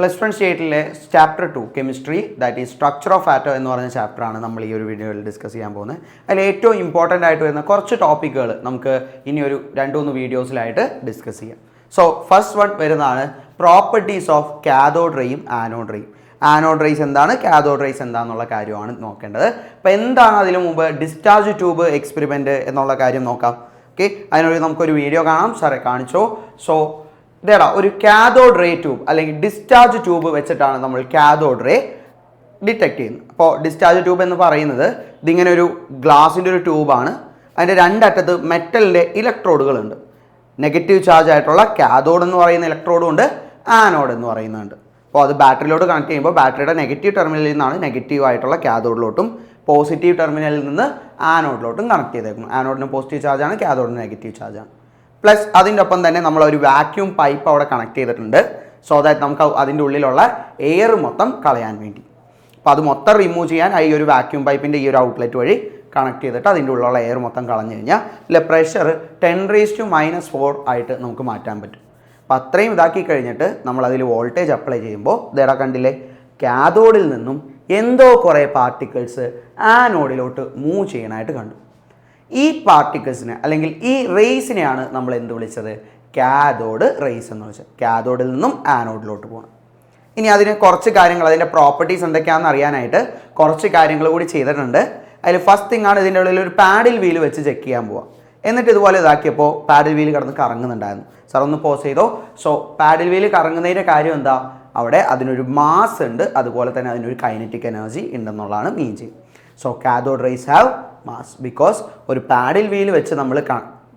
Plus one സ്റ്റേറ്റിലെ chapter two chemistry that is structure of atom എന്ന് പറഞ്ഞ ചാപ്റ്ററാണ് നമ്മൾ ഈ ഒരു വീഡിയോയിൽ ഡിസ്കസ് ചെയ്യാൻ പോകുന്നത്. അതിൽ ഏറ്റവും ഇമ്പോർട്ടന്റ് ആയിട്ട് വരുന്ന കുറച്ച് ടോപ്പിക്കുകൾ നമുക്ക് ഇനി ഒരു രണ്ട് മൂന്ന് വീഡിയോസിലായിട്ട് ഡിസ്കസ് ചെയ്യാം. സോ ഫസ്റ്റ് വൺ വരുന്നതാണ് പ്രോപ്പർട്ടീസ് ഓഫ് കാഥോഡ് റേയും ആനോഡ് റേയും ആനോഡ് റേസ് എന്താണ്? കാഥോഡ് റേസ് എന്താണെന്നുള്ള കാര്യമാണ് നോക്കേണ്ടത്. അപ്പോൾ എന്താണ് അതിന് മുമ്പ് ഡിസ്ചാർജ് ട്യൂബ് എക്സ്പെരിമെന്റ് എന്നുള്ള കാര്യം നോക്കാം. ഓക്കെ അതിനൊരു നമുക്കൊരു വീഡിയോ കാണാം. സാറേ കാണിച്ചോ. സോ ഇതേടാ ഒരു കാഥോഡ് റേ ട്യൂബ് അല്ലെങ്കിൽ ഡിസ്ചാർജ് ട്യൂബ് വെച്ചിട്ടാണ് നമ്മൾ കാഥോഡ് റേ ഡിറ്റക്ട് ചെയ്യുന്നത്. അപ്പോൾ ഡിസ്ചാർജ് ട്യൂബ് എന്ന് പറയുന്നത് ഇതിങ്ങനെ ഒരു ഗ്ലാസിന്റെ ഒരു ട്യൂബാണ് അതിന്റെ രണ്ടറ്റത്ത് മെറ്റലിന്റെ ഇലക്ട്രോഡുകളുണ്ട് നെഗറ്റീവ് ചാർജ് ആയിട്ടുള്ള കാഥോഡ് എന്ന് പറയുന്ന ഇലക്ട്രോഡും ഉണ്ട് ആനോഡ് എന്ന് പറയുന്നുണ്ട്. അപ്പോൾ അത് ബാറ്ററിയിലോട്ട് കണക്ട് ചെയ്യുമ്പോൾ ബാറ്ററിയുടെ നെഗറ്റീവ് ടെർമിനലിൽ നിന്നാണ് നെഗറ്റീവ് ആയിട്ടുള്ള കാഥോഡിലോട്ടും പോസിറ്റീവ് ടെർമിനലിൽ നിന്ന് ആനോഡിലോട്ടും കണക്ട് ചെയ്തേക്കും ആനോഡിന് പോസിറ്റീവ് ചാർജാണ് കാഥോഡിന് നെഗറ്റീവ് ചാർജാണ് പ്ലസ് അതിന്റെ ഒപ്പം തന്നെ നമ്മൾ ഒരു വാക്യൂം പൈപ്പ് അവിടെ കണക്ട് ചെയ്തിട്ടുണ്ട്. സോ ദാറ്റ് നമുക്ക് അതിന്റെ ഉള്ളിലുള്ള എയർ മൊത്തം കളയാൻ വേണ്ടി. അപ്പോൾ അത് മൊത്തം റിമൂവ് ചെയ്യാൻ ഈ ഒരു വാക്യൂം പൈപ്പിന്റെ ഈ ഒരു ഔട്ട്ലെറ്റ് വഴി കണക്ട് ചെയ്തിട്ട് അതിന്റെ ഉള്ളിലുള്ള എയർ മൊത്തം കളഞ്ഞു കഴിഞ്ഞാൽ ഇല്ല pressure ten raise to minus four ആയിട്ട് നമുക്ക് മാറ്റാൻ പറ്റും. അപ്പോൾ അത്രയും ഇതാക്കി കഴിഞ്ഞിട്ട് നമ്മൾ വോൾട്ടേജ് അപ്ലൈ ചെയ്യുമ്പോൾ ദേടാ കണ്ടില്ലേ? കാഥോഡിൽ നിന്നും എന്തോ കുറേ പാർട്ടിക്കിൾസ് ആനോഡിലോട്ട് മൂവ് ചെയ്യാനായിട്ട് കണ്ടു. ഈ പാർട്ടിക്കിൾസിനെ അല്ലെങ്കിൽ ഈ റേസിനെയാണ് നമ്മൾ എന്ത് വിളിച്ചത്? കാതോഡ് റേസ് എന്ന് വിളിച്ചത്. കാതോഡിൽ നിന്നും ആനോഡിലോട്ട് പോകണം ഇനി അതിന് കുറച്ച് കാര്യങ്ങൾ അതിന്റെ പ്രോപ്പർട്ടീസ് എന്തൊക്കെയാണെന്ന് അറിയാനായിട്ട് കുറച്ച് കാര്യങ്ങൾ കൂടി ചെയ്തിട്ടുണ്ട്. അതിൽ ഫസ്റ്റ് തിങ് ആണ് ഇതിന്റെ ഉള്ളിൽ ഒരു പാഡിൽ വീൽ വെച്ച് ചെക്ക് ചെയ്യാൻ പോവാം. എന്നിട്ട് ഇതുപോലെ ഇതാക്കിയപ്പോൾ പാഡിൽ വീൽ കിടന്ന് കറങ്ങുന്നുണ്ടായിരുന്നു. സാർ ഒന്ന് പോസ് ചെയ്തോ. സോ പാഡിൽ വീൽ കറങ്ങുന്നതിന്റെ കാര്യം എന്താ? അവിടെ അതിനൊരു മാസ് ഉണ്ട്. അതുപോലെ തന്നെ അതിനൊരു കൈനറ്റിക് എനർജി ഉണ്ടെന്നുള്ളതാണ് മീൻ ചെയ്യും. So cathode rays have mass because ഒരു പാഡിൽ വീൽ വെച്ച് നമ്മൾ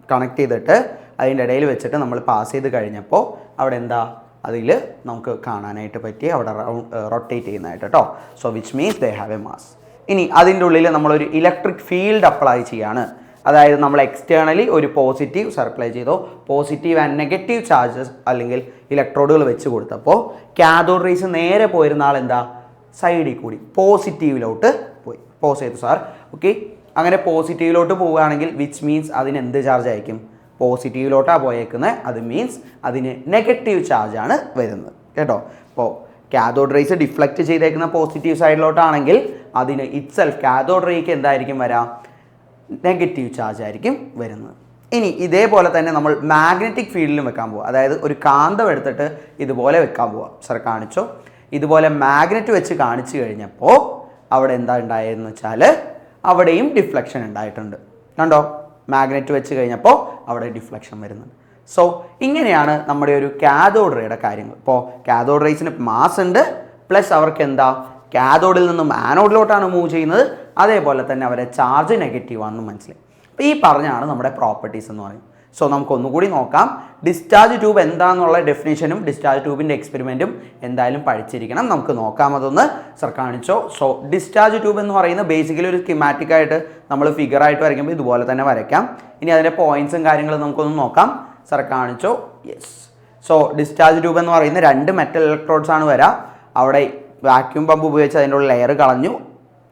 കണക്ട് ചെയ്തിട്ട് അതിന്റെ ഇടയിൽ വെച്ചിട്ട് നമ്മൾ പാസ് ചെയ്ത് കഴിഞ്ഞപ്പോൾ അവിടെ എന്താ? അതിൽ നമുക്ക് കാണാനായിട്ട് പറ്റി അവിടെ റൊട്ടേറ്റ് ചെയ്യുന്നതായിട്ട് കേട്ടോ so which means they have a mass ഇനി അതിന്റെ ഉള്ളിൽ നമ്മളൊരു ഇലക്ട്രിക് ഫീൽഡ് അപ്ലൈ ചെയ്യാണ്. അതായത് നമ്മൾ എക്സ്റ്റേണലി ഒരു പോസിറ്റീവ് സർപ്ലൈ ചെയ്തോ പോസിറ്റീവ് ആൻഡ് നെഗറ്റീവ് ചാർജസ് അല്ലെങ്കിൽ ഇലക്ട്രോഡുകൾ വെച്ച് കൊടുത്തപ്പോൾ കാഥോഡ് റേസ് നേരെ പോയിരുന്ന ആൾ എന്താ? സൈഡിൽ കൂടി പോസിറ്റീവിലോട്ട് പോയി. പോസ് ചെയ്തു സാർ ഓക്കെ അങ്ങനെ പോസിറ്റീവിലോട്ട് പോവുകയാണെങ്കിൽ വിച്ച് മീൻസ് അതിന് എന്ത് ചാർജ് ആയിരിക്കും? പോസിറ്റീവിലോട്ടാണ് പോയേക്കുന്നത് അത് മീൻസ് അതിന് നെഗറ്റീവ് ചാർജാണ് വരുന്നത്. കേട്ടോ? അപ്പോൾ കാഥോഡ് റേസ് ഡിഫ്ലക്റ്റ് ചെയ്തേക്കുന്ന പോസിറ്റീവ് സൈഡിലോട്ടാണെങ്കിൽ അതിന് ഇറ്റ് സെൽഫ് കാഥോഡ് റേക്ക് എന്തായിരിക്കും വരാം? നെഗറ്റീവ് ചാർജ് ആയിരിക്കും വരുന്നത്. ഇനി ഇതേപോലെ തന്നെ നമ്മൾ മാഗ്നറ്റിക് ഫീൽഡിലും വെക്കാൻ പോവുക അതായത് ഒരു കാന്തം എടുത്തിട്ട് ഇതുപോലെ വെക്കാൻ പോവുക സർ കാണിച്ചോ? ഇതുപോലെ മാഗ്നറ്റ് വെച്ച് കാണിച്ചു കഴിഞ്ഞപ്പോൾ അവിടെ എന്താ ഉണ്ടായതെന്ന് വെച്ചാൽ അവിടെയും ഡിഫ്ലക്ഷൻ ഉണ്ടായിട്ടുണ്ട്. കണ്ടോ? മാഗ്നറ്റ് വെച്ച് കഴിഞ്ഞപ്പോൾ അവിടെ ഡിഫ്ലക്ഷൻ വരുന്നുണ്ട്. സോ ഇങ്ങനെയാണ് നമ്മുടെ ഒരു കാതോഡ് റേയുടെ കാര്യങ്ങൾ. ഇപ്പോൾ കാതോഡ് റേസിന് മാസ് ഉണ്ട് പ്ലസ് അവർക്ക് എന്താ? കാതോഡിൽ നിന്നും ആനോഡിലോട്ടാണ് മൂവ് ചെയ്യുന്നത്. അതേപോലെ തന്നെ അവരെ ചാർജ് നെഗറ്റീവ് ആണെന്ന് മനസ്സിലായി. അപ്പോൾ ഈ പറഞ്ഞാണ് നമ്മുടെ പ്രോപ്പർട്ടീസ് എന്ന് പറയുന്നത്. സോ നമുക്ക് ഒന്നുകൂടി നോക്കാം. ഡിസ്ചാർജ് ട്യൂബ് എന്താണെന്നുള്ള ഡെഫിനേഷനും ഡിസ്ചാർജ് ട്യൂബിന്റെ എക്സ്പെരിമെന്റും എന്തായാലും പഠിച്ചിരിക്കണം. നമുക്ക് നോക്കാം അതൊന്ന്. സർ കാണിച്ചോ? സോ ഡിസ്ചാർജ് ട്യൂബ് എന്ന് പറയുന്നത് ബേസിക്കലി ഒരു സ്കിമാറ്റിക്കായിട്ട് നമ്മൾ ഫിഗറായിട്ട് വരയ്ക്കുമ്പോൾ ഇതുപോലെ തന്നെ വരയ്ക്കാം. ഇനി അതിന്റെ പോയിൻസും കാര്യങ്ങളും നമുക്കൊന്ന് നോക്കാം. സർ കാണിച്ചോ? യെസ് സോ ഡിസ്ചാർജ് ട്യൂബ് എന്ന് പറയുന്ന രണ്ട് മെറ്റൽ ഇലക്ട്രോഡ്സ് ആണ് വരാം. അവിടെ വാക്യൂം പമ്പ് ഉപയോഗിച്ച് അതിന്റെ ഉള്ള ലെയർ കളഞ്ഞു.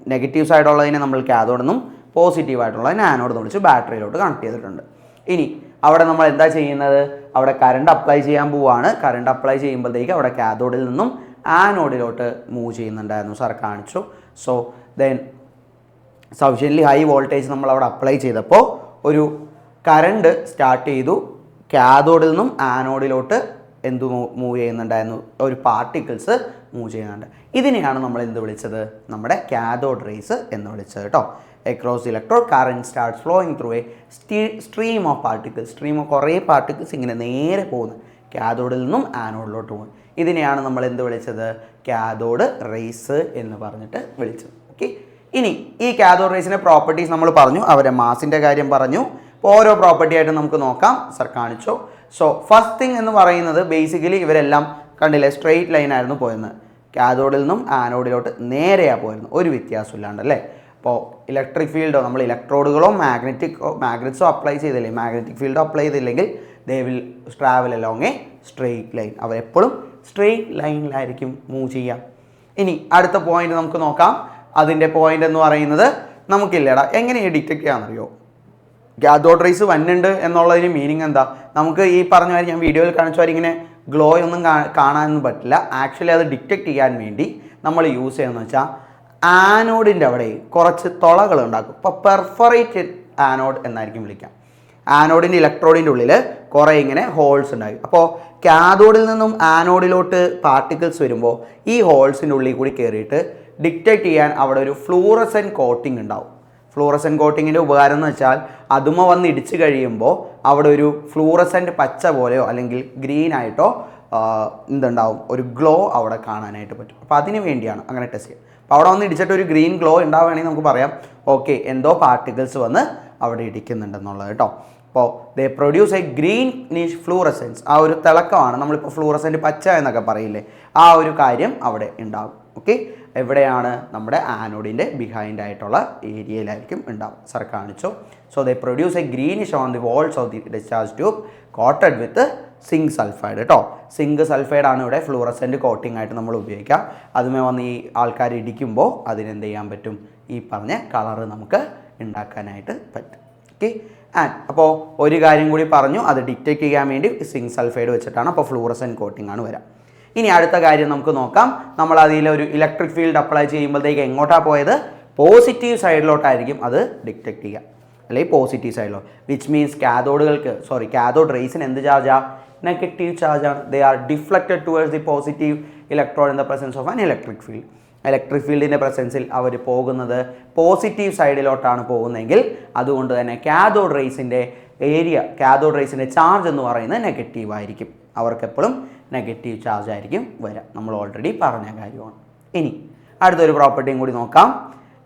നെഗറ്റീവ് സൈഡുള്ളതിനെ നമ്മൾ കാഥോഡ് എന്നും പോസിറ്റീവ് ആയിട്ടുള്ളതിനെ ആനോഡ് എന്ന് വിളിച്ച് ബാറ്ററിയിലോട്ട് കണക്ട് ചെയ്തിട്ടുണ്ട്. ഇനി അവിടെ നമ്മൾ എന്താ ചെയ്യുന്നത്? അവിടെ കറണ്ട് അപ്ലൈ ചെയ്യാൻ പോവാണ്. കറണ്ട് അപ്ലൈ ചെയ്യുമ്പോഴത്തേക്ക് അവിടെ കാഥോഡിൽ നിന്നും ആനോഡിലോട്ട് മൂവ് ചെയ്യുന്നുണ്ടായിരുന്നു. സാർ കാണിച്ചു. So then sufficiently high voltage നമ്മൾ അവിടെ അപ്ലൈ ചെയ്തപ്പോൾ ഒരു കറണ്ട് സ്റ്റാർട്ട് ചെയ്തു. കാഥോഡിൽ നിന്നും ആനോഡിലോട്ട് എന്തു മൂവ് ചെയ്യുന്നുണ്ടായിരുന്നു? ഒരു പാർട്ടിക്കിൾസ് മൂവ് ചെയ്യുന്നുണ്ട്. ഇതിനെയാണ് നമ്മൾ എന്ത് വിളിച്ചത്? നമ്മുടെ കാഥോഡ് റേസ് എന്ന് വിളിച്ചത് കേട്ടോ electrode current start flowing through a stream of particles stream of കുറേ പാർട്ടിക്കിൾസ് ഇങ്ങനെ നേരെ പോകുന്നു. കാഥോഡിൽ നിന്നും ആനോഡിലോട്ട് പോകും ഇതിനെയാണ് നമ്മൾ എന്ത് വിളിച്ചത്? കാഥോഡ് റേസ് എന്ന് പറഞ്ഞിട്ട് വിളിച്ചത്. ഓക്കെ ഇനി ഈ കാഥോഡ് റേസിന്റെ പ്രോപ്പർട്ടീസ് നമ്മൾ പറഞ്ഞു അവരെ മാസിന്റെ കാര്യം പറഞ്ഞു. അപ്പോൾ ഓരോ പ്രോപ്പർട്ടി ആയിട്ട് നമുക്ക് നോക്കാം. സർ കാണിച്ചോ. സോ ഫസ്റ്റ് തിങ് എന്ന് പറയുന്നത് ബേസിക്കലി ഇവരെല്ലാം കണ്ടില്ലേ സ്ട്രെയിറ്റ് ലൈനായിരുന്നു പോയിരുന്നത്. കാഥോഡിൽ നിന്നും ആനോഡിലോട്ട് നേരെയാണ് പോയിരുന്നത്. ഒരു വ്യത്യാസം ഇല്ലാണ്ട് അല്ലേ? അപ്പോൾ ഇലക്ട്രിക് ഫീൽഡോ നമ്മൾ ഇലക്ട്രോഡുകളോ മാഗ്നറ്റിക് മാഗ്നറ്റ്സോ അപ്ലൈ ചെയ്തില്ലേ? മാഗ്നറ്റിക് ഫീൽഡോ അപ്ലൈ ചെയ്തില്ലെങ്കിൽ they will travel along a straight line അവരെപ്പോഴും സ്ട്രെയിറ്റ് ലൈനിലായിരിക്കും മൂവ് ചെയ്യുക ഇനി അടുത്ത പോയിന്റ് നമുക്ക് നോക്കാം. അതിന്റെ പോയിന്റ് എന്ന് പറയുന്നത് നമുക്കില്ലടാ എങ്ങനെയാണ് ഡിറ്റക്ട് ചെയ്യാമെന്നറിയോ കാഥോഡ് റേസ് വന്നുണ്ട് എന്നുള്ളതിന് മീനിങ് എന്താ? നമുക്ക് ഈ പറഞ്ഞ മാതിരി ഞാൻ വീഡിയോയിൽ കാണിച്ചാൽ ഇങ്ങനെ ഗ്ലോ ഒന്നും കാണാനൊന്നും പറ്റില്ല. ആക്ച്വലി അത് ഡിറ്റക്ട് ചെയ്യാൻ വേണ്ടി നമ്മൾ യൂസ് ചെയ്യുന്നത് വെച്ചാൽ ആനോഡിന്റെ അവിടെ കുറച്ച് തുളകൾ ഉണ്ടാക്കും ഇപ്പോൾ പെർഫറേറ്റഡ് ആനോഡ് എന്നായിരിക്കും വിളിക്കാം. ആനോഡിന്റെ ഇലക്ട്രോഡിന്റെ ഉള്ളിൽ കുറേ ഇങ്ങനെ ഹോൾസ് ഉണ്ടായി. അപ്പോൾ കാഥോഡിൽ നിന്നും ആനോഡിലോട്ട് പാർട്ടിക്കിൾസ് വരുമ്പോൾ ഈ ഹോൾസിന്റെ ഉള്ളിൽ കൂടി കയറിയിട്ട് ഡിറ്റക്ട് ചെയ്യാൻ അവിടെ ഒരു ഫ്ലൂറസൻ കോട്ടിംഗ് ഉണ്ടാവും. ഫ്ലൂറസൻ കോട്ടിങ്ങിന്റെ ഉപകാരം എന്ന് വെച്ചാൽ അതുമ വന്ന് ഇടിച്ചു കഴിയുമ്പോൾ അവിടെ ഒരു ഫ്ലൂറസന്റ് പച്ച പോലെയോ അല്ലെങ്കിൽ ഗ്രീൻ ആയിട്ടോ എന്തുണ്ടാവും? ഒരു ഗ്ലോ അവിടെ കാണാനായിട്ട് പറ്റും. അപ്പോൾ അതിന് വേണ്ടിയാണ് അങ്ങനെ ടെസ്റ്റ് ചെയ്യുക. അപ്പോൾ അവിടെ വന്ന് ഇടിച്ചിട്ട് ഒരു ഗ്രീൻ ഗ്ലോ ഉണ്ടാവുകയാണെങ്കിൽ നമുക്ക് പറയാം ഓക്കെ എന്തോ പാർട്ടിക്കിൾസ് വന്ന് അവിടെ ഇടിക്കുന്നുണ്ടെന്നുള്ളത് കേട്ടോ. അപ്പോൾ they produce a greenish fluorescence ആ ഒരു തിളക്കമാണ് നമ്മളിപ്പോൾ ഫ്ലൂറസെന്റ് പച്ച എന്നൊക്കെ പറയില്ലേ ആ ഒരു കാര്യം അവിടെ ഉണ്ടാകും ഓക്കെ? എവിടെയാണ് നമ്മുടെ ആനോഡിന്റെ ബിഹൈൻഡ് ആയിട്ടുള്ള ഏരിയയിലായിരിക്കും ഉണ്ടാവും. സർ കാണിച്ചു. So they produce a greenish on the walls of the discharge tube coated with zinc sulphide കേട്ടോ സിങ്ക് സൾഫൈഡ് ആണ് ഇവിടെ ഫ്ലൂറസെന്റ് കോട്ടിംഗ് ആയിട്ട് നമ്മൾ ഉപയോഗിക്കുക. അതുമേ വന്ന് ഈ ആൾക്കാർ ഇടിക്കുമ്പോൾ അതിനെന്ത് ചെയ്യാൻ പറ്റും? ഈ പറഞ്ഞ കളറ് നമുക്ക് ഉണ്ടാക്കാനായിട്ട് പറ്റും. ഓക്കെ ആൻഡ് അപ്പോൾ ഒരു കാര്യം കൂടി പറഞ്ഞു. അത് ഡിറ്റക്ട് ചെയ്യാൻ വേണ്ടി സിങ്ക് സൾഫൈഡ് വെച്ചിട്ടാണ് അപ്പോൾ ഫ്ലൂറസൻ കോട്ടിംഗ് ആണ് വരാം. ഇനി അടുത്ത കാര്യം നമുക്ക് നോക്കാം. നമ്മൾ അതിൽ ഒരു ഇലക്ട്രിക് ഫീൽഡ് അപ്ലൈ ചെയ്യുമ്പോഴത്തേക്ക് എങ്ങോട്ടാണ് പോയത്? പോസിറ്റീവ് സൈഡിലോട്ടായിരിക്കും അത് ഡിറ്റക്ട് ചെയ്യുക. അല്ലെങ്കിൽ പോസിറ്റീവ് സൈഡിലോ വിച്ച് മീൻസ് കാതോഡുകൾക്ക് സോറി കാതോഡ് റേസിന് എന്ത് ചാർജാ negative ചാർജാണ് they are deflected towards the positive electron in the presence of an electric field electric ഫീൽഡിന്റെ പ്രസൻസിൽ അവർ പോകുന്നത് പോസിറ്റീവ് സൈഡിലോട്ടാണ് പോകുന്നതെങ്കിൽ അതുകൊണ്ട് തന്നെ കാഥോഡ് റേസിന്റെ ഏരിയ കാഥോഡ് റേസിന്റെ ചാർജ് എന്ന് പറയുന്നത് നെഗറ്റീവ് ആയിരിക്കും. അവർക്ക് എപ്പോഴും നെഗറ്റീവ് ചാർജ് ആയിരിക്കും വരാം. നമ്മൾ ഓൾറെഡി പറഞ്ഞ കാര്യമാണ്. ഇനി അടുത്തൊരു പ്രോപ്പർട്ടിയും കൂടി നോക്കാം.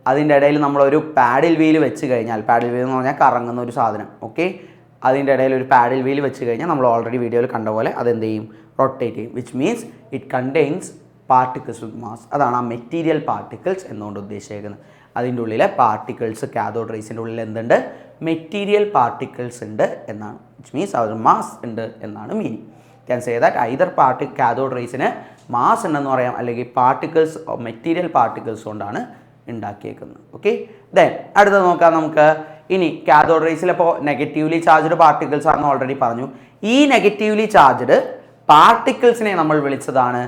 അതിന്റെ ഇടയിൽ നമ്മളൊരു പാഡിൽ വീൽ വെച്ച് കഴിഞ്ഞാൽ പാഡിൽ വീൽ എന്ന് പറഞ്ഞാൽ കറങ്ങുന്ന ഒരു സാധനം ഓക്കെ അതിന്റെ ഇടയിൽ ഒരു പാഡിൽ വീൽ വെച്ച് കഴിഞ്ഞാൽ നമ്മൾ ഓൾറെഡി വീഡിയോയിൽ കണ്ട പോലെ അതെന്ത് ചെയ്യും? റൊട്ടേറ്റ് ചെയ്യും which means it contains particles with mass അതാണ് ആ മെറ്റീരിയൽ പാർട്ടിക്കിൾസ് എന്നുകൊണ്ട് ഉദ്ദേശിക്കുന്നത് അതിന്റെ ഉള്ളിലെ പാർട്ടിക്കിൾസ് കാഥോഡ് റേസിന്റെ ഉള്ളിൽ എന്തുണ്ട്? മെറ്റീരിയൽ പാർട്ടിക്കിൾസ് ഉണ്ട് എന്നാണ്. വിച്ച് മീൻസ് അവർ മാസ് ഉണ്ട് എന്നാണ് meaning can say that either party cathode റേസിന് mass ഉണ്ടെന്ന് പറയാം അല്ലെങ്കിൽ പാർട്ടിക്കിൾസ് മെറ്റീരിയൽ പാർട്ടിക്കിൾസ് കൊണ്ടാണ് ഉണ്ടാക്കിയേക്കുന്നത്. ഓക്കെ ദെൻ അടുത്തത് നോക്കാം നമുക്ക്. ഇനി കാഥോഡ് റേസിൽ അപ്പോൾ നെഗറ്റീവ്ലി ചാർജ്ഡ് പാർട്ടിക്കിൾസ് ആണെന്ന് ഓൾറെഡി പറഞ്ഞു. ഈ നെഗറ്റീവ്ലി ചാർജ്ഡ് പാർട്ടിക്കിൾസിനെ നമ്മൾ വിളിച്ചതാണ്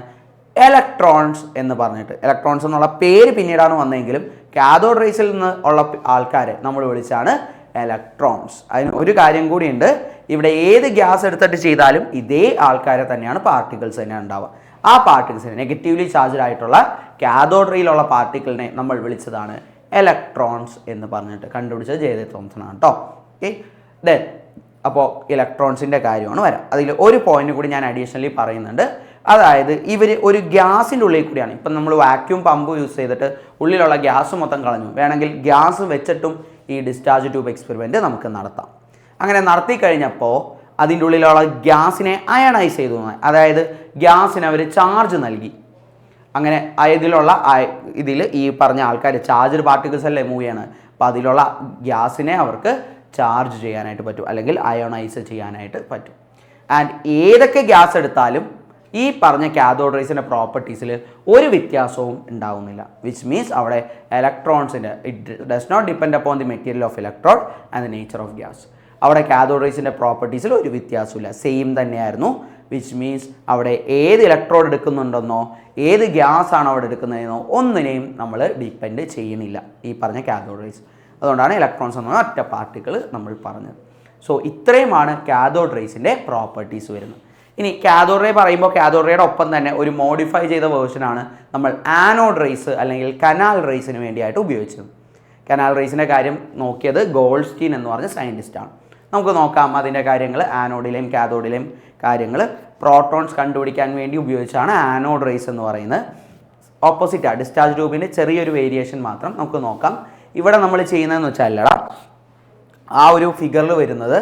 ഇലക്ട്രോൺസ് എന്ന് പറഞ്ഞിട്ട്. ഇലക്ട്രോൺസ് എന്നുള്ള പേര് പിന്നീടാണ് വന്നതെങ്കിലും കാഥോഡ് റേസിൽ നിന്ന് ഉള്ള ആൾക്കാരെ നമ്മൾ വിളിച്ചാണ് ഇലക്ട്രോൺസ് അതിന് ഒരു കാര്യം കൂടിയുണ്ട്. ഇവിടെ ഏത് ഗ്യാസ് എടുത്തിട്ട് ചെയ്താലും ഇതേ ആൾക്കാരെ തന്നെയാണ് പാർട്ടിക്കിൾസ് തന്നെ ഉണ്ടാവുക. ആ പാർട്ടിക്കിൾസിനെ നെഗറ്റീവ്ലി ചാർജ്ഡ് ആയിട്ടുള്ള കാഥോഡ് റേയിലുള്ള പാർട്ടിക്കിളിനെ നമ്മൾ വിളിച്ചതാണ് ഇലക്ട്രോൺസ് എന്ന് പറഞ്ഞിട്ട് കണ്ടുപിടിച്ചത് ജയദേ തോംസൺ ആണ് കേട്ടോ ഓക്കെ ദെൻ അപ്പോൾ ഇലക്ട്രോൺസിന്റെ കാര്യമാണ് വരാം. അതിൽ ഒരു പോയിന്റ് കൂടി ഞാൻ അഡീഷണലി പറയുന്നുണ്ട്. അതായത് ഇവർ ഒരു ഗ്യാസിന്റെ ഉള്ളിൽ കൂടിയാണ്. ഇപ്പം നമ്മൾ വാക്യൂം പമ്പ് യൂസ് ചെയ്തിട്ട് ഉള്ളിലുള്ള ഗ്യാസ് മൊത്തം കളഞ്ഞു. വേണമെങ്കിൽ ഗ്യാസ് വെച്ചിട്ടും ഈ ഡിസ്ചാർജ് ട്യൂബ് എക്സ്പെരിമെന്റ് നമുക്ക് നടത്താം. അങ്ങനെ നടത്തി കഴിഞ്ഞപ്പോൾ അതിന്റെ ഉള്ളിലുള്ള ഗ്യാസിനെ അയണൈസ് ചെയ്തു. അതായത് ഗ്യാസിന് അവർ ചാർജ് നൽകി. അങ്ങനെ ഇതിലുള്ള ഇതിൽ ഈ പറഞ്ഞ ആൾക്കാർ ചാർജ് പാർട്ടിക്കിൾസ് അല്ലേ മൂവ് ചെയ്യാണ്? അപ്പോൾ അതിലുള്ള ഗ്യാസിനെ അവർക്ക് ചാർജ് ചെയ്യാനായിട്ട് പറ്റും. അല്ലെങ്കിൽ അയോണൈസ് ചെയ്യാനായിട്ട് പറ്റും. ആൻഡ് ഏതൊക്കെ ഗ്യാസ് എടുത്താലും ഈ പറഞ്ഞ കാതോഡറൈസിന്റെ റേസിന്റെ പ്രോപ്പർട്ടീസിൽ ഒരു വ്യത്യാസവും ഉണ്ടാകുന്നില്ല വിച്ച് മീൻസ് അവിടെ ഇലക്ട്രോൺസിന്റെ it does not depend upon the material of electron and the nature of gas അവിടെ കാതോഡറൈസിന്റെ റേസിന്റെ പ്രോപ്പർട്ടീസിൽ ഒരു വ്യത്യാസമില്ല സെയിം തന്നെയായിരുന്നു വിച്ച് മീൻസ് അവിടെ ഏത് ഇലക്ട്രോഡ് എടുക്കുന്നുണ്ടെന്നോ ഏത് ഗ്യാസ് ആണ് അവിടെ എടുക്കുന്നതെന്നോ ഒന്നിനെയും നമ്മൾ ഡിപ്പെൻഡ് ചെയ്യുന്നില്ല. ഈ പറഞ്ഞ കാഥോഡ് റേസ് അതുകൊണ്ടാണ് ഇലക്ട്രോൺസ് എന്ന ഒറ്റ പാർട്ടിക്കിൾ നമ്മൾ പറഞ്ഞത്. സോ ഇത്രയുമാണ് കാഥോഡ് റേസിന്റെ പ്രോപ്പർട്ടീസ് വരുന്നത്. ഇനി കാഥോഡ് റേ പറയുമ്പോൾ കാഥോഡ് റേയുടെ ഒപ്പം തന്നെ ഒരു മോഡിഫൈ ചെയ്ത വേർഷനാണ് നമ്മൾ ആനോഡ് റേസ് അല്ലെങ്കിൽ കനാൽ റേസിന് വേണ്ടിയായിട്ട് ഉപയോഗിച്ചത്. കനാൽ റേസിന്റെ കാര്യം നോക്കിയത് ഗോൾസ്റ്റീൻ എന്ന് പറഞ്ഞ സയന്റിസ്റ്റാണ് നമുക്ക് നോക്കാം അതിന്റെ കാര്യങ്ങൾ. ആനോഡിലെയും കാതോഡിലെയും കാര്യങ്ങൾ. പ്രോട്ടോൺസ് കണ്ടുപിടിക്കാൻ വേണ്ടി ഉപയോഗിച്ചാണ് ആനോഡ് റേസ് എന്ന് പറയുന്നത്. ഓപ്പോസിറ്റാണ് ഡിസ്ചാർജ് ട്യൂബിന്റെ ചെറിയൊരു വേരിയേഷൻ മാത്രം നമുക്ക് നോക്കാം. ഇവിടെ നമ്മൾ ചെയ്യുന്നതെന്ന് വെച്ചാൽ അല്ലടാ ആ ഒരു ഫിഗറിൽ വരുന്നത്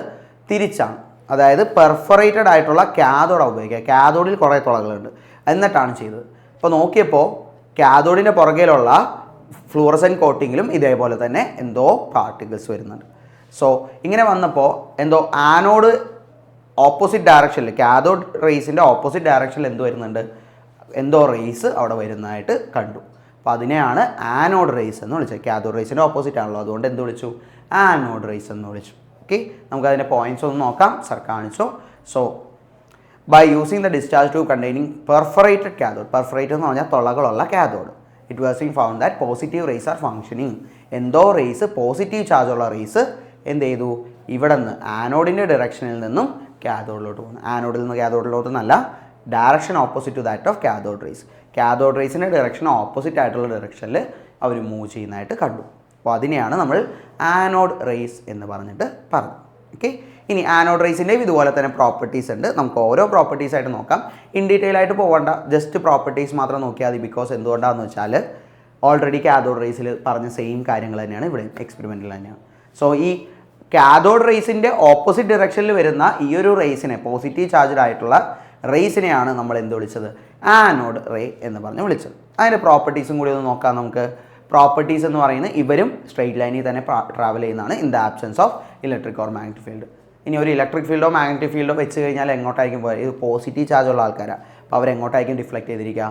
തിരിച്ചാണ്. അതായത് പെർഫറേറ്റഡ് ആയിട്ടുള്ള കാതോഡാണ് ഉപയോഗിക്കുക. കാതോഡിൽ കുറേ തുളകളുണ്ട്. എന്നിട്ടാണ് ചെയ്തത്. അപ്പോൾ നോക്കിയപ്പോൾ കാതോഡിന്റെ പുറകിലുള്ള ഫ്ലൂറസൻ കോട്ടിങ്ങിലും ഇതേപോലെ തന്നെ എന്തോ പാർട്ടിക്കിൾസ് വരുന്നുണ്ട്. സോ ഇങ്ങനെ വന്നപ്പോൾ എന്തോ ആനോട് ഓപ്പോസിറ്റ് ഡയറക്ഷനിൽ കാഥോഡ് റേസിന്റെ ഓപ്പോസിറ്റ് ഡയറക്ഷനിൽ എന്ത് വരുന്നുണ്ട്? എന്തോ റേസ് അവിടെ വരുന്നതായിട്ട് കണ്ടു. അപ്പോൾ അതിനെയാണ് ആനോഡ് റേസ് എന്ന് വിളിച്ചത്. കാഥോഡ് റേസിന്റെ ഓപ്പോസിറ്റ് ആണല്ലോ അതുകൊണ്ട് എന്ത് വിളിച്ചു? ആനോഡ് റേസ് എന്ന് വിളിച്ചു. ഓക്കെ നമുക്ക് അതിന്റെ പോയിന്റ്സ് ഒന്ന് നോക്കാം. സർ കാണിച്ചു. So by using the discharge tube containing perforated cathode perforated എന്ന് പറഞ്ഞാൽ തുളകളുള്ള cathode it was been found that positive rays are functioning എന്തോ റേസ് പോസിറ്റീവ് ചാർജ് ഉള്ള റേസ് എന്ത് ചെയ്തു ഇവിടെ നിന്ന് ആനോഡിന്റെ ഡയറക്ഷനിൽ നിന്നും കാഥോഡിലോട്ട് പോകുന്നു. ആനോഡിൽ നിന്ന് കാഥോഡിലോട്ട് എന്നല്ല direction opposite to that of cathode rays cathode റേസിന്റെ direction opposite ആയിട്ടുള്ള ഡയറക്ഷനിൽ അവർ മൂവ് ചെയ്യുന്നതായിട്ട് കണ്ടു. അപ്പോൾ അതിനെയാണ് നമ്മൾ ആനോഡ് റേസ് എന്ന് പറഞ്ഞിട്ട് പറഞ്ഞു ഓക്കെ ഇനി ആനോഡ് റേസിന്റെയും ഇതുപോലെ തന്നെ പ്രോപ്പർട്ടീസ് ഉണ്ട്. നമുക്ക് ഓരോ പ്രോപ്പർട്ടീസ് ആയിട്ട് നോക്കാം. ഇൻ ഡീറ്റെയിൽ ആയിട്ട് പോകണ്ട ജസ്റ്റ് പ്രോപ്പർട്ടീസ് മാത്രം നോക്കിയാൽ മതി. ബിക്കോസ് എന്തുകൊണ്ടാണെന്ന് വെച്ചാൽ ഓൾറെഡി കാഥോഡ് റേസിൽ പറഞ്ഞ സെയിം കാര്യങ്ങൾ തന്നെയാണ് ഇവിടെ എക്സ്പെരിമെന്റിൽ തന്നെയാണ്. സോ ഈ കാഥോഡ് റേസിന്റെ ഓപ്പോസിറ്റ് ഡയറക്ഷനിൽ വരുന്ന ഈ ഒരു റേസിനെ പോസിറ്റീവ് ചാർജഡ് ആയിട്ടുള്ള റേസിനെയാണ് നമ്മൾ എന്ത് വിളിച്ചത്? ആനോഡ് റേ എന്ന് പറഞ്ഞ് വിളിച്ചത്. അതിന്റെ പ്രോപ്പർട്ടീസും കൂടി ഒന്ന് നോക്കാം നമുക്ക്. പ്രോപ്പർട്ടീസ് എന്ന് പറയുന്നത് ഇവരും സ്ട്രെയിറ്റ് ലൈനിൽ തന്നെ ട്രാവൽ ചെയ്യുന്നതാണ് in the absence of electric or magnetic field ഇനി ഒരു ഇലക്ട്രിക് ഫീൽഡോ മാഗ്നറ്റിക് ഫീൽഡോ വെച്ച് കഴിഞ്ഞാൽ എങ്ങോട്ടായിരിക്കും പോയത് ഇത് പോസിറ്റീവ് ചാർജ് ഉള്ള ആൾക്കാരാണ് അപ്പോൾ അവരെങ്ങോട്ടായിരിക്കും ഡിഫ്ലക്റ്റ് ചെയ്തിരിക്കുക?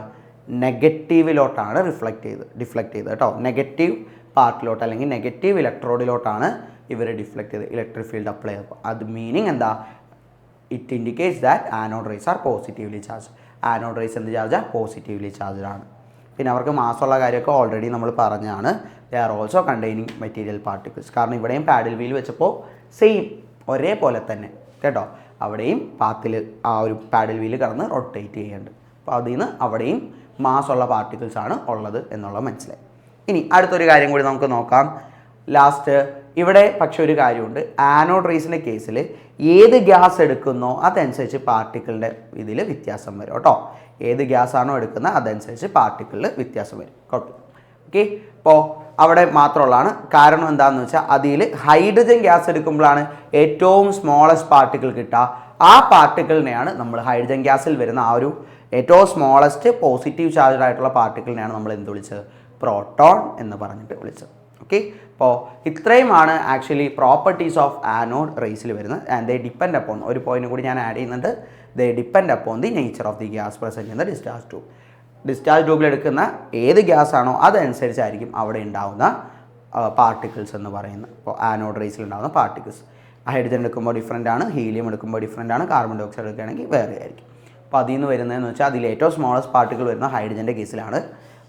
നെഗറ്റീവിലോട്ടാണ് റിഫ്ലക്റ്റ് ചെയ്ത് ഡിഫ്ലക്റ്റ് ചെയ്ത് കേട്ടോ. നെഗറ്റീവ് പാർട്ടിലോട്ട് അല്ലെങ്കിൽ നെഗറ്റീവ് ഇലക്ട്രോഡിലോട്ടാണ് ഇവർ ഡിഫ്ലക്റ്റ് ചെയ്ത് ഇലക്ട്രിക് ഫീൽഡ് അപ്ലൈ ചെയ്തപ്പോൾ അത് മീനിങ് എന്താ? It indicates that anode rays are positively charge anode rays എന്ത് ചാർജാണ് പോസിറ്റീവ്ലി ചാർജ്ഡ് ആണ്. പിന്നെ അവർക്ക് മാസമുള്ള കാര്യമൊക്കെ ഓൾറെഡി നമ്മൾ പറഞ്ഞാണ്. They are also containing material particles കാരണം ഇവിടെയും പാഡിൽ വീൽ വെച്ചപ്പോൾ സെയിം ഒരേപോലെ തന്നെ. കേട്ടോ? അവിടെയും പാത്തിൽ ആ ഒരു പാഡിൽ വീൽ കടന്ന് റൊട്ടേറ്റ് ചെയ്യുന്നുണ്ട് അപ്പോൾ അതിൽ നിന്ന് അവിടെയും മാസമുള്ള പാർട്ടിക്കിൾസ് ആണ് ഉള്ളത് എന്നുള്ളത് മനസ്സിലായി. ഇനി അടുത്തൊരു കാര്യം കൂടി നമുക്ക് നോക്കാം. ലാസ്റ്റ് ഇവിടെ പക്ഷെ ഒരു കാര്യമുണ്ട്. ആനോഡ് റേസിന്റെ കേസിൽ ഏത് ഗ്യാസ് എടുക്കുന്നോ അതനുസരിച്ച് പാർട്ടിക്കിളിന്റെ ഇതിൽ വ്യത്യാസം വരും കേട്ടോ. ഏത് ഗ്യാസ് ആണോ എടുക്കുന്നത് അതനുസരിച്ച് പാർട്ടിക്കിളിൽ വ്യത്യാസം വരും. കേട്ടോ ഓക്കെ ഇപ്പോൾ അവിടെ മാത്രമുള്ളതാണ്. കാരണം എന്താണെന്ന് വെച്ചാൽ അതിൽ ഹൈഡ്രജൻ ഗ്യാസ് എടുക്കുമ്പോഴാണ് ഏറ്റവും സ്മോളസ്റ്റ് പാർട്ടിക്കിൾ കിട്ടുക. ആ പാർട്ടിക്കിളിനെയാണ് നമ്മൾ ഹൈഡ്രജൻ ഗ്യാസിൽ വരുന്ന ആ ഒരു ഏറ്റവും സ്മോളസ്റ്റ് പോസിറ്റീവ് ചാർജഡ് ആയിട്ടുള്ള പാർട്ടിക്കിളിനെയാണ് നമ്മൾ എന്ത് വിളിച്ചത്? പ്രോട്ടോൺ എന്ന് പറഞ്ഞിട്ട് വിളിച്ചത്. ഓക്കെ അപ്പോൾ ഇത്രയുമാണ് ആക്ച്വലി പ്രോപ്പർട്ടീസ് ഓഫ് ആനോഡ് റേസിൽ വരുന്നത്. ആൻഡ് ദേ ഡിപ്പെൻഡ് അപ്പോൺ ഒരു പോയിന്റ് കൂടി ഞാൻ ആഡ് ചെയ്യുന്നുണ്ട്. They depend upon the nature of the gas present in the discharge tube discharge ട്യൂബിൽ എടുക്കുന്ന ഏത് ഗ്യാസ് ആണോ അതനുസരിച്ചായിരിക്കും അവിടെ ഉണ്ടാവുന്ന പാർട്ടിക്കിൾസ് എന്ന് പറയുന്നത്. ഇപ്പോൾ ആനോഡ് റേസിൽ ഉണ്ടാകുന്ന പാർട്ടിക്കിൾസ് ഹൈഡ്രജൻ എടുക്കുമ്പോൾ ഡിഫറെന്റ് ആണ് ഹീലിയം എടുക്കുമ്പോൾ ഡിഫറെന്റ് ആണ് കാർബൺ ഡൈ ഓക്സൈഡ് എടുക്കുകയാണെങ്കിൽ വേറെ ആയിരിക്കും അപ്പോൾ അതിൽ നിന്ന് വരുന്നതെന്ന് വെച്ചാൽ അതിൽ ഏറ്റവും സ്മോളസ്റ്റ് പാർട്ടിക്കിൾ വരുന്ന ഹൈഡ്രജന്റെ കേസിലാണ്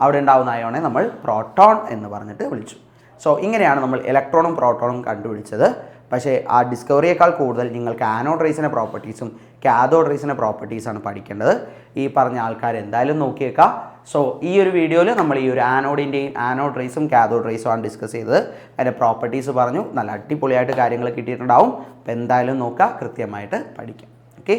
അവിടെ ഉണ്ടാകുന്ന അയോണെ നമ്മൾ പ്രോട്ടോൺ എന്ന് പറഞ്ഞിട്ട് വിളിച്ചു. സോ ഇങ്ങനെയാണ് നമ്മൾ ഇലക്ട്രോണും പ്രോട്ടോണും കണ്ടുപിടിച്ചത്. പക്ഷേ ആ ഡിസ്കവറിയേക്കാൾ കൂടുതൽ നിങ്ങൾക്ക് ആനോഡ് റേസിന്റെ പ്രോപ്പർട്ടീസും കാഥോഡ് റേസിന്റെ പ്രോപ്പർട്ടീസാണ് പഠിക്കേണ്ടത്. ഈ പറഞ്ഞ ആൾക്കാർ എന്തായാലും നോക്കിയേക്കാം. സോ ഈ ഒരു വീഡിയോയിൽ നമ്മൾ ഈ ഒരു ആനോഡിന്റെയും ആനോഡ് റേസും കാഥോഡ് റേസും ആണ് ഡിസ്കസ് ചെയ്തത്. അതിന്റെ പ്രോപ്പർട്ടീസ് പറഞ്ഞു. നല്ല അടിപൊളിയായിട്ട് കാര്യങ്ങൾ കിട്ടിയിട്ടുണ്ടാവും. അപ്പോൾ എന്തായാലും നോക്കുക കൃത്യമായിട്ട് പഠിക്കാം. ഓക്കെ